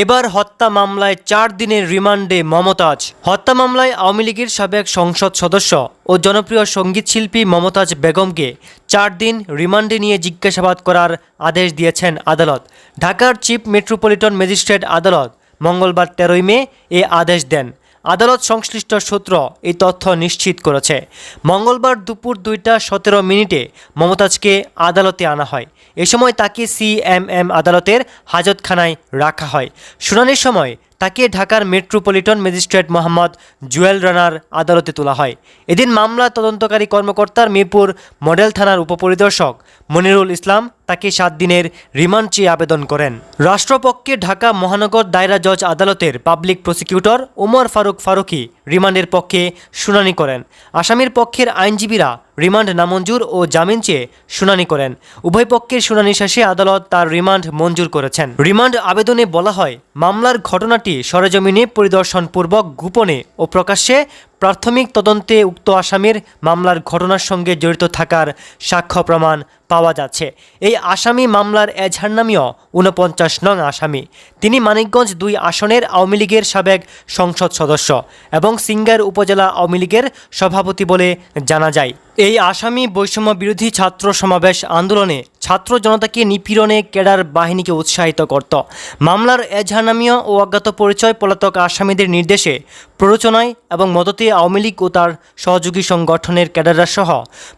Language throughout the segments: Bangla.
এবার হত্যা মামলায় চার দিনের রিমান্ডে মমতাজ। হত্যা মামলায় আওয়ামী লীগের সাবেক সংসদ সদস্য ও জনপ্রিয় সঙ্গীতশিল্পী মমতাজ বেগমকে চার দিন রিমান্ডে নিয়ে জিজ্ঞাসাবাদ করার আদেশ দিয়েছেন আদালত। ঢাকার চিফ মেট্রোপলিটন ম্যাজিস্ট্রেট আদালত মঙ্গলবার তেরোই মে এ আদেশ দেন। আদালত সংশ্লিষ্ট সূত্র এই তথ্য নিশ্চিত করেছে। মঙ্গলবার দুপুর দুইটা সতেরো মিনিটে মমতাজকে আদালতে আনা হয়। এ সময় তাকে সিএমএম আদালতের হাজতখানায় রাখা হয়। শুনানির সময় তাকে ঢাকার মেট্রোপলিটন ম্যাজিস্ট্রেট মোহাম্মদ জুয়েল রানার আদালতে তোলা হয়। এদিন মামলা তদন্তকারী কর্মকর্তার মিরপুর মডেল থানার উপপরিদর্শক মনিরুল ইসলাম তাকে সাত দিনের রিমান্ড চেয়ে আবেদন করেন। রাষ্ট্রপক্ষে ঢাকা মহানগর দায়রা জজ আদালতের পাবলিক প্রসিকিউটর ওমর ফারুক ফারুকি রিমান্ডের পক্ষে শুনানি করেন। আসামির পক্ষের আইনজীবীরা রিমান্ড নামঞ্জুর ও জামিন চেয়ে শুনানি করেন। উভয় পক্ষের শুনানি শেষে আদালত তার রিমান্ড মঞ্জুর করেছেন। রিমান্ড আবেদনে বলা হয়, মামলার ঘটনাটি সরেজমিনে পরিদর্শনপূর্বক গোপনে ও প্রকাশ্যে প্রাথমিক তদন্তে উক্ত আসামির মামলার ঘটনার সঙ্গে জড়িত থাকার সাক্ষ্য প্রমাণ পাওয়া যাচ্ছে। এই আসামি মামলার এজাহার নামীয় ঊনপঞ্চাশ নং আসামি। তিনি মানিকগঞ্জ দুই আসনের আওয়ামী লীগের সাবেক সংসদ সদস্য এবং সিঙ্গার উপজেলা আওয়ামী লীগের সভাপতি বলে জানা যায়। এই আসামি বৈষম্য বিরোধী ছাত্র সমাবেশ আন্দোলনে ছাত্র জনতাকে নিপীড়নে ক্যাডার বাহিনীকে উৎসাহিত করত। মামলার এজাহারনামীয় ও অজ্ঞাত পরিচয় পলাতক আসামিদের নির্দেশে, প্ররোচনায় এবং মদতে আওয়ামী লীগ ও তার সহযোগী সংগঠনের ক্যাডাররা সহ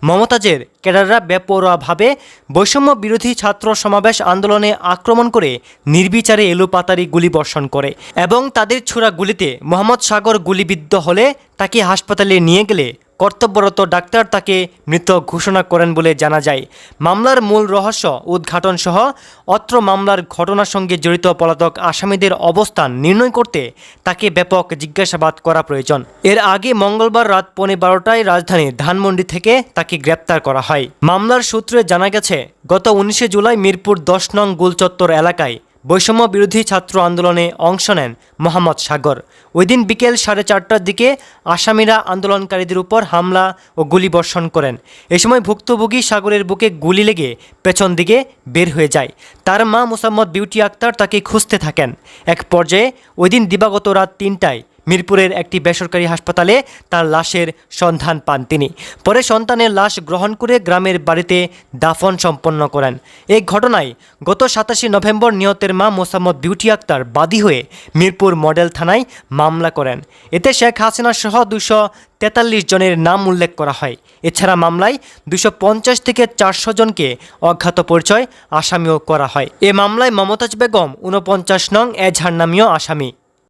মমতাজের ক্যাডাররা বেপরোয়াভাবে বৈষম্য বিরোধী ছাত্র সমাবেশ আন্দোলনে আক্রমণ করে নির্বিচারে এলোপাতারি গুলি বর্ষণ করে এবং তাদের ছোড়া গুলিতে মোহাম্মদ সাগর গুলিবিদ্ধ হলে তাকে হাসপাতালে নিয়ে গেলে কর্তব্যরত ডাক্তার তাকে মৃত ঘোষণা করেন বলে জানা যায়। মামলার মূল রহস্য উদ্ঘাটন সহ অত্র মামলার ঘটনার সঙ্গে জড়িত পলাতক আসামিদের অবস্থান নির্ণয় করতে তাকে ব্যাপক জিজ্ঞাসাবাদ করা প্রয়োজন। এর আগে মঙ্গলবার রাত পৌনে বারোটায় রাজধানী ধানমন্ডি থেকে তাকে গ্রেপ্তার করা হয়। মামলার সূত্রে জানা গেছে, গত উনিশে জুলাই মিরপুর দশ নং গুলচত্বর এলাকায় বৈষম্য বিরোধী ছাত্র আন্দোলনে অংশ নেন মোহাম্মদ সাগর। ওই দিন বিকেল সাড়ে চারটার দিকে আসামিরা আন্দোলনকারীদের উপর হামলা ও গুলি বর্ষণ করেন। এ সময় ভুক্তভোগী সাগরের বুকে গুলি লেগে পেছন দিকে বের হয়ে যায়। তার মা মোসাম্মদ বিউটি আক্তার তাকে খুঁজতে থাকেন। এক পর্যায়ে ওই দিন দিবাগত রাত তিনটায় মিরপুরের একটি বেসরকারি হাসপাতালে তার লাশের সন্ধান পান তিনি। পরে সন্তানের লাশ গ্রহণ করে গ্রামের বাড়িতে দাফন সম্পন্ন করেন। এই ঘটনায় গত সাতাশে নভেম্বর নিহতের মা মোসাম্মদ বিউটি আক্তার বাদী হয়ে মিরপুর মডেল থানায় মামলা করেন। এতে শেখ হাসিনা সহ দুশো তেতাল্লিশ জনের নাম উল্লেখ করা হয়। এছাড়া মামলায় দুশো পঞ্চাশ থেকে চারশো জনকে অজ্ঞাত পরিচয় আসামিও করা হয়। এ মামলায় মমতাজ বেগম ঊনপঞ্চাশ নং এজাহার নামীয় আসামি।